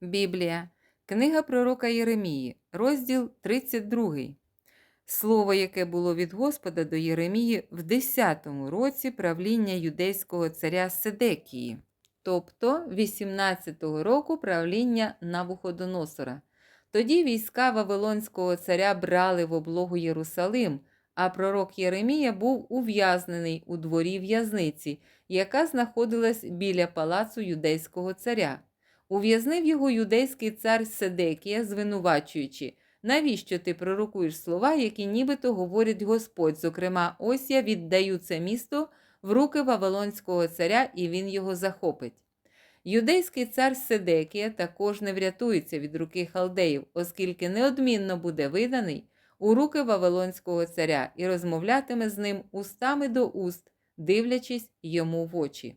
Біблія, книга пророка Єремії, розділ 32. Слово, яке було від Господа до Єремії в 10-му році правління юдейського царя Седекії, тобто 18-го року правління Навуходоносора. Тоді війська Вавилонського царя брали в облогу Єрусалим, а пророк Єремія був ув'язнений у дворі в'язниці, яка знаходилась біля палацу юдейського царя. Ув'язнив його юдейський цар Седекія, звинувачуючи, навіщо ти пророкуєш слова, які нібито говорить Господь. Зокрема, ось я віддаю це місто в руки Вавилонського царя, і він його захопить. Юдейський цар Седекія також не врятується від руки халдеїв, оскільки неодмінно буде виданий у руки Вавилонського царя і розмовлятиме з ним устами до уст, дивлячись йому в очі.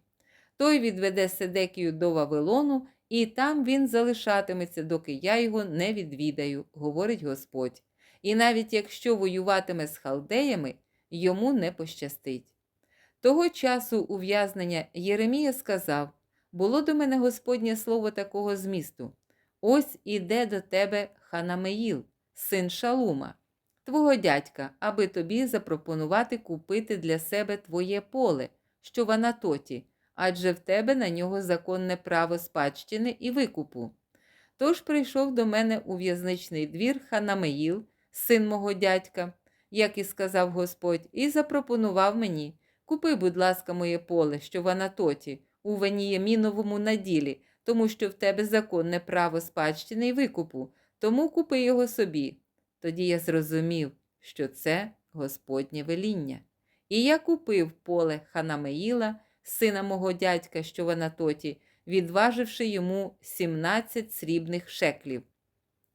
Той відведе Седекію до Вавилону, і там він залишатиметься, доки я його не відвідаю, говорить Господь. І навіть якщо воюватиме з халдеями, йому не пощастить. Того часу ув'язнення Єремія сказав: було до мене Господнє слово такого змісту: Ось іде до тебе Ханамеїл, син Шалума, твого дядька, аби тобі запропонувати купити для себе твоє поле, що в Анатоті, адже в тебе на нього законне право спадщини і викупу. Тож прийшов до мене у в'язничний двір Ханамеїл, син мого дядька, як і сказав Господь, і запропонував мені купи, будь ласка, моє поле, що в Анатоті, у Веніяміновому наділі, тому що в тебе законне право спадщини і викупу, тому купи його собі. Тоді я зрозумів, що це Господнє веління. І я купив поле Ханамеїла, сина мого дядька, що в Анатоті, відваживши йому 17 срібних шеклів.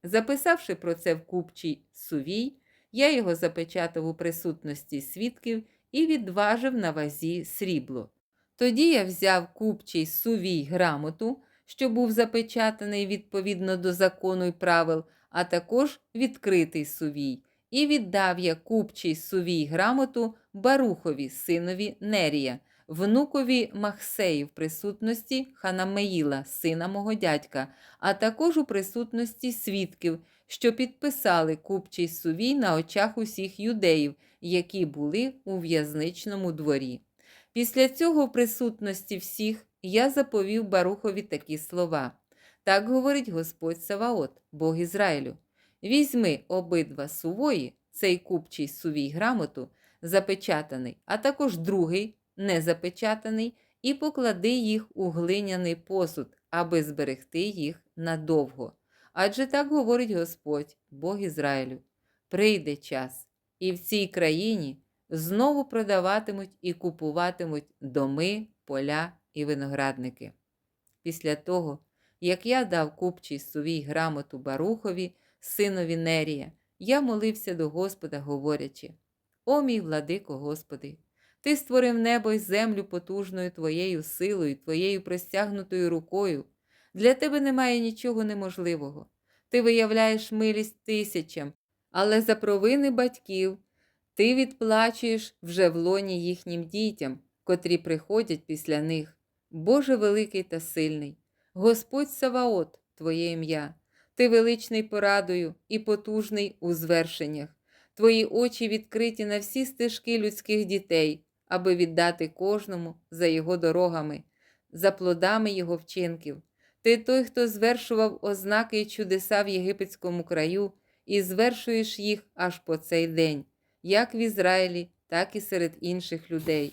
Записавши про це в купчий сувій, я його запечатав у присутності свідків і відважив на вазі срібло. Тоді я взяв купчий сувій грамоту, що був запечатаний відповідно до закону й правил, а також відкритий сувій, і віддав я купчий сувій грамоту Барухові, синові Нерія, внукові Махсеї в присутності Ханамеїла, сина мого дядька, а також у присутності свідків, що підписали купчий сувій на очах усіх юдеїв, які були у в'язничному дворі. Після цього, в присутності всіх, я заповів Барухові такі слова. Так говорить Господь Саваот, Бог Ізраїлю. Візьми обидва сувої, цей купчий сувій грамоту, запечатаний, а також другий, не запечатаний, і поклади їх у глиняний посуд, аби зберегти їх надовго. Адже так говорить Господь, Бог Ізраїлю. Прийде час, і в цій країні знову продаватимуть і купуватимуть доми, поля і виноградники. Після того, як я дав купчий сувій грамоту Барухові, синові Нерія, я молився до Господа, говорячи: О мій владико Господи! Ти створив небо й землю потужною твоєю силою, твоєю простягнутою рукою. Для тебе немає нічого неможливого. Ти виявляєш милість тисячам, але за провини батьків ти відплачуєш вже в лоні їхнім дітям, котрі приходять після них. Боже великий та сильний, Господь Саваот, Твоє ім'я, Ти величний порадою і потужний у звершеннях. Твої очі відкриті на всі стежки людських дітей, аби віддати кожному за його дорогами, за плодами його вчинків. Ти той, хто звершував ознаки й чудеса в єгипетському краю, і звершуєш їх аж по цей день, як в Ізраїлі, так і серед інших людей.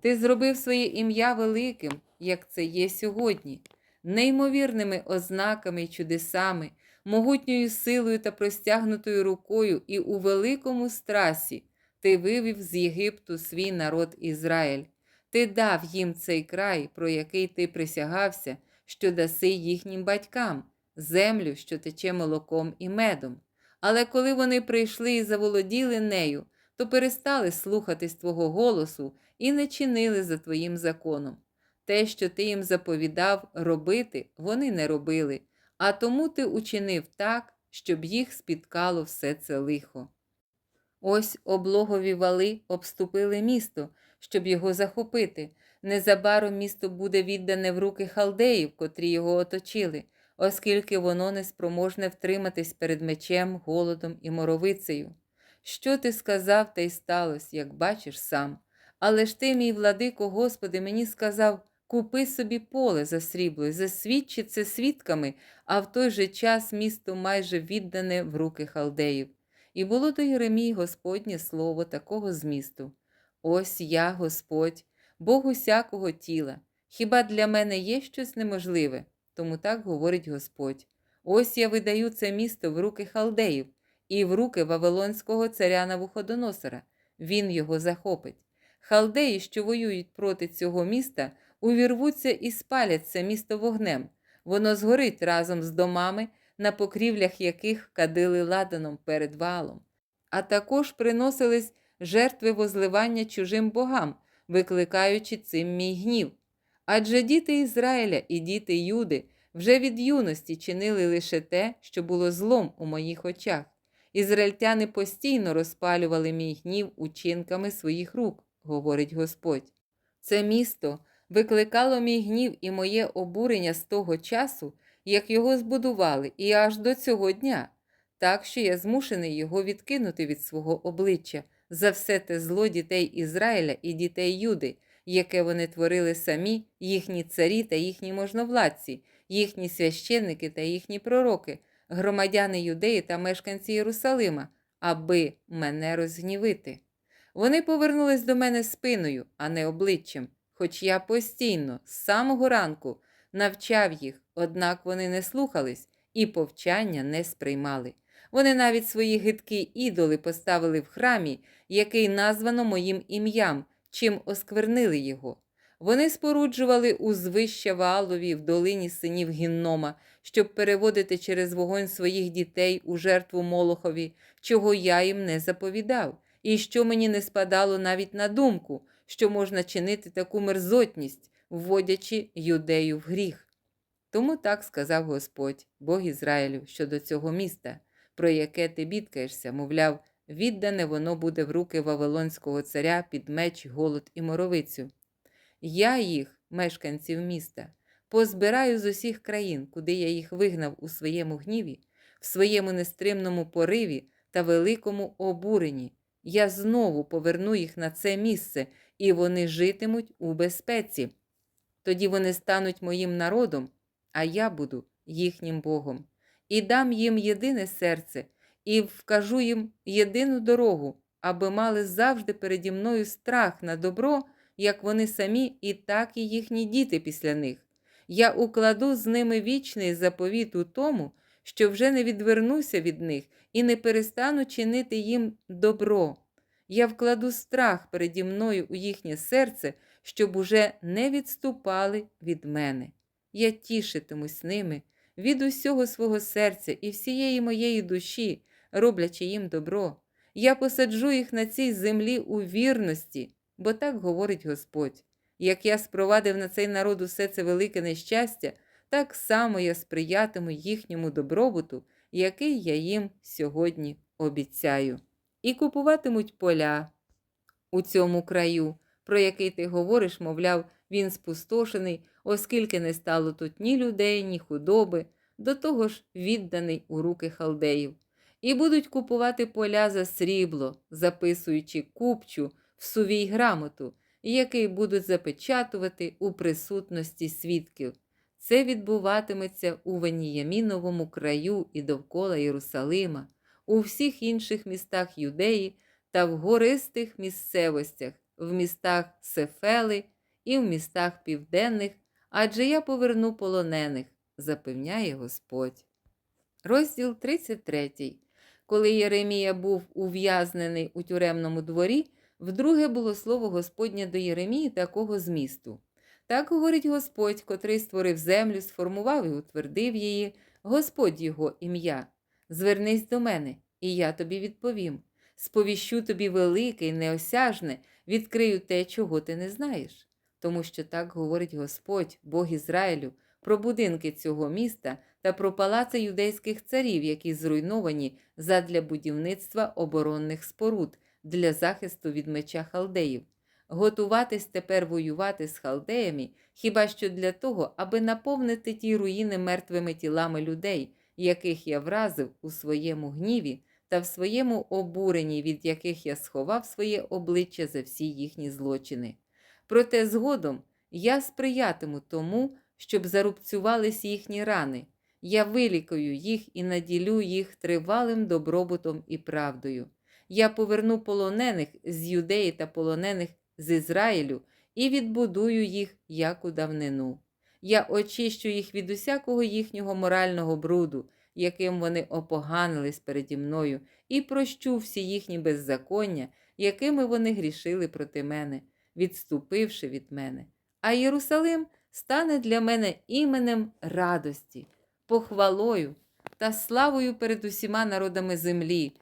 Ти зробив своє ім'я великим, як це є сьогодні, неймовірними ознаками й чудесами, могутньою силою та простягнутою рукою, і у великому страсі ти вивів з Єгипту свій народ Ізраїль. Ти дав їм цей край, про який ти присягався, що даси їхнім батькам, землю, що тече молоком і медом. Але коли вони прийшли і заволоділи нею, то перестали слухатись Твого голосу і не чинили за Твоїм законом. Те, що ти їм заповідав робити, вони не робили, а тому ти учинив так, щоб їх спіткало все це лихо. Ось облогові вали обступили місто, щоб його захопити. Незабаром місто буде віддане в руки халдеїв, котрі його оточили. оскільки воно не спроможне втриматись перед мечем, голодом і моровицею. Що ти сказав, те й сталося, як бачиш сам. Але ж ти, мій владико, Господи, мені сказав купи собі поле за срібло засвідчи це свідками, а в той же час місто майже віддане в руки халдеїв. І було до Єремії Господнє слово такого змісту: Ось я, Господь, Бог усякого тіла. Хіба для мене є щось неможливе? Тому так говорить Господь. Ось я видаю це місто в руки халдеїв і в руки Вавилонського царя Навуходоносора. Він його захопить. Халдеї, що воюють проти цього міста, увірвуться і спалять це місто вогнем. Воно згорить разом з домами, на покрівлях яких кадили ладаном перед валом. А також приносились жертви возливання чужим богам, викликаючи цим мій гнів. Адже діти Ізраїля і діти Юди вже від юності чинили лише те, що було злом у моїх очах. Ізраїльтяни постійно розпалювали мій гнів учинками своїх рук, говорить Господь. Це місто викликало мій гнів і моє обурення з того часу, як його збудували, і аж до цього дня, так що я змушений його відкинути від свого обличчя за все те зло дітей Ізраїля і дітей Юди, яке вони творили самі, їхні царі та їхні можновладці, їхні священники та їхні пророки, громадяни Юдеї та мешканці Єрусалима, аби мене розгнівити. Вони повернулись до мене спиною, а не обличчям, хоч я постійно, з самого ранку, навчав їх, однак вони не слухались і повчання не сприймали. Вони навіть свої гидкі ідоли поставили в храмі, який названо моїм ім'ям, чим осквернили його. Вони споруджували узвища Ваалові в долині синів Гіннома, щоб переводити через вогонь своїх дітей у жертву Молохові, чого я їм не заповідав, і що мені не спадало навіть на думку, що можна чинити таку мерзотність, вводячи юдею в гріх. Тому так сказав Господь, Бог Ізраїлю, щодо цього міста, про яке ти бідкаєшся, мовляв, віддане воно буде в руки Вавилонського царя під меч, голод і моровицю. Я їх, мешканців міста, позбираю з усіх країн, куди я їх вигнав у своєму гніві, в своєму нестримному пориві та великому обуренні. Я знову поверну їх на це місце, і вони житимуть у безпеці. Тоді вони стануть моїм народом, а я буду їхнім Богом, і дам їм єдине серце, і вкажу їм єдину дорогу, аби мали завжди переді мною страх на добро, як вони самі, і так і їхні діти після них. Я укладу з ними вічний заповіт у тому, що вже не відвернуся від них і не перестану чинити їм добро. Я вкладу страх переді мною у їхнє серце, щоб уже не відступали від мене. Я тішитимусь ними від усього свого серця і всієї моєї душі, роблячи їм добро. Я посаджу їх на цій землі у вірності, бо так говорить Господь. Як я спровадив на цей народ усе це велике нещастя, так само я сприятиму їхньому добробуту, який я їм сьогодні обіцяю. І купуватимуть поля у цьому краю, про який ти говориш, мовляв, він спустошений, оскільки не стало тут ні людей, ні худоби, до того ж відданий у руки халдеїв. І будуть купувати поля за срібло, записуючи купчу в сувій грамоту, який будуть запечатувати у присутності свідків. Це відбуватиметься у Веніяміновому краю і довкола Єрусалима, у всіх інших містах Юдеї та в гористих місцевостях, в містах Сефели і в містах південних, адже я поверну полонених, запевняє Господь. Розділ 33. Коли Єремія був ув'язнений у тюремному дворі, вдруге було слово Господнє до Єремії такого змісту. Так говорить Господь, котрий створив землю, сформував і утвердив її, Господь його ім'я. Звернись до мене, і я тобі відповім. Сповіщу тобі велике і неосяжне, відкрию те, чого ти не знаєш. Тому що так говорить Господь, Бог Ізраїлю, про будинки цього міста та про палаци юдейських царів, які зруйновані задля будівництва оборонних споруд для захисту від меча халдеїв. готуватись тепер воювати з халдеями, хіба що для того, аби наповнити ті руїни мертвими тілами людей, яких я вразив у своєму гніві та в своєму обуренні, від яких я сховав своє обличчя за всі їхні злочини. Проте згодом я сприятиму тому, щоб зарубцювались їхні рани. Я вилікую їх і наділю їх тривалим добробутом і правдою. Я поверну полонених з юдеї та полонених з Ізраїлю і відбудую їх як у давнину. Я очищу їх від усякого їхнього морального бруду, яким вони опоганились переді мною, і прощу всі їхні беззаконня, якими вони грішили проти мене, відступивши від мене. А Єрусалим стане для мене іменем радості, похвалою та славою перед усіма народами землі,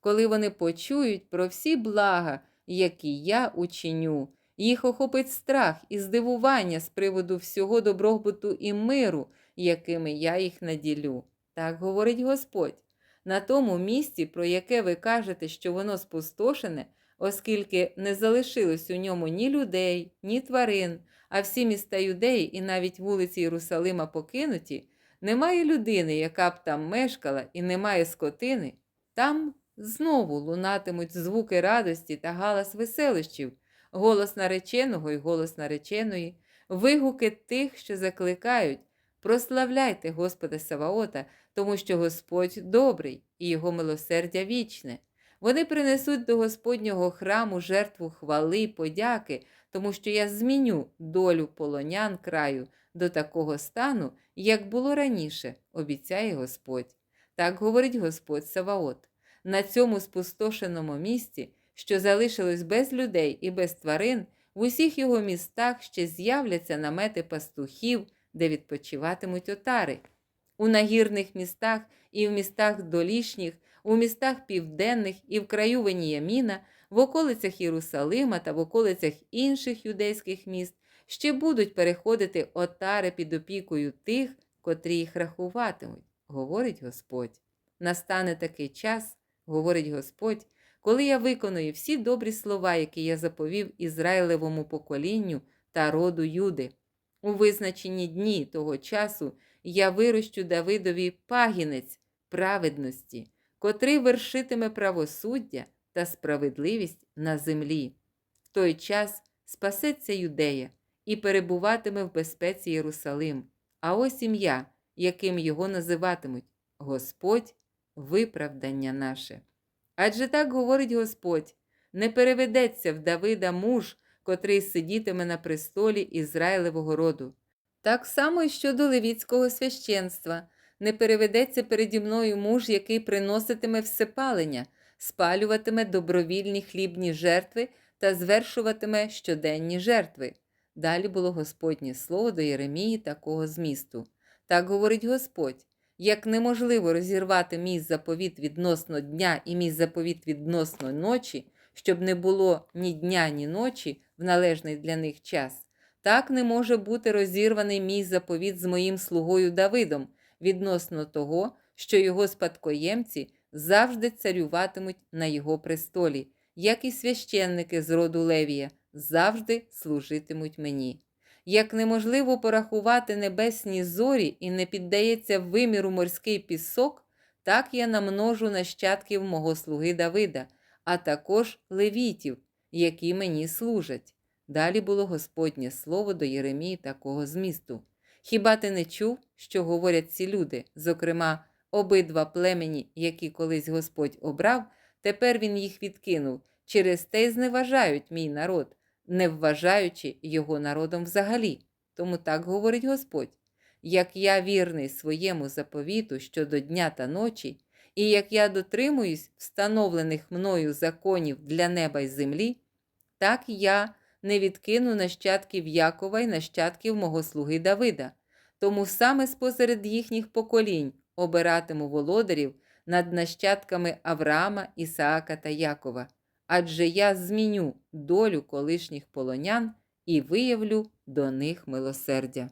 коли вони почують про всі блага, які я учиню. Їх охопить страх і здивування з приводу всього добробуту і миру, якими я їх наділю. Так говорить Господь. На тому місці, про яке ви кажете, що воно спустошене, оскільки не залишилось у ньому ні людей, ні тварин, а всі міста юдеї і навіть вулиці Єрусалима покинуті, немає людини, яка б там мешкала, і немає скотини, там знову лунатимуть звуки радості та галас веселищів, голос нареченого і голос нареченої, вигуки тих, що закликають. Прославляйте Господа Саваота, тому що Господь добрий і Його милосердя вічне. Вони принесуть до Господнього храму жертву хвали подяки, тому що я зміню долю полонян краю до такого стану, як було раніше, обіцяє Господь. Так говорить Господь Саваот. На цьому спустошеному місці, що залишилось без людей і без тварин, в усіх його містах ще з'являться намети пастухів, де відпочиватимуть отари. У нагірних містах і в містах долішніх, у містах південних і в краю Веніяміна, в околицях Єрусалима та в околицях інших юдейських міст ще будуть переходити отари під опікою тих, котрі їх рахуватимуть, говорить Господь. Настане такий час, говорить Господь, коли я виконую всі добрі слова, які я заповів Ізраїлевому поколінню та роду Юди. У визначені дні того часу я вирощу Давидові пагінець праведності, котрий вершитиме правосуддя та справедливість на землі. В той час спасеться юдея і перебуватиме в безпеці Єрусалим. А ось ім'я, яким його називатимуть Господь виправдання наше. Адже так говорить Господь: не переведеться в Давида муж, котрий сидітиме на престолі Ізраїлевого роду. Так само і щодо левіцького священства не переведеться переді мною муж, який приноситиме всепалення, спалюватиме добровільні хлібні жертви та звершуватиме щоденні жертви. Далі було Господнє слово до Єремії такого змісту. Так говорить Господь: як неможливо розірвати мій заповіт відносно дня і мій заповіт відносно ночі, щоб не було ні дня, ні ночі в належний для них час, так не може бути розірваний мій заповіт з моїм слугою Давидом відносно того, що його спадкоємці завжди царюватимуть на його престолі, як і священники з роду Левія завжди служитимуть мені. Як неможливо порахувати небесні зорі і не піддається виміру морський пісок, так я намножу нащадків мого слуги Давида, а також левітів, які мені служать. Далі було Господнє слово до Єремії такого змісту. Хіба ти не чув, що говорять ці люди, зокрема, обидва племені, які колись Господь обрав, тепер він їх відкинув, через те й зневажають мій народ, не вважаючи його народом взагалі. Тому так говорить Господь: як я вірний своєму заповіту щодо дня та ночі, і як я дотримуюсь встановлених мною законів для неба й землі, так я не відкину нащадків Якова й нащадків мого слуги Давида, тому саме спосеред їхніх поколінь обиратиму володарів над нащадками Авраама, Ісаака та Якова, адже я зміню долю колишніх полонян і виявлю до них милосердя.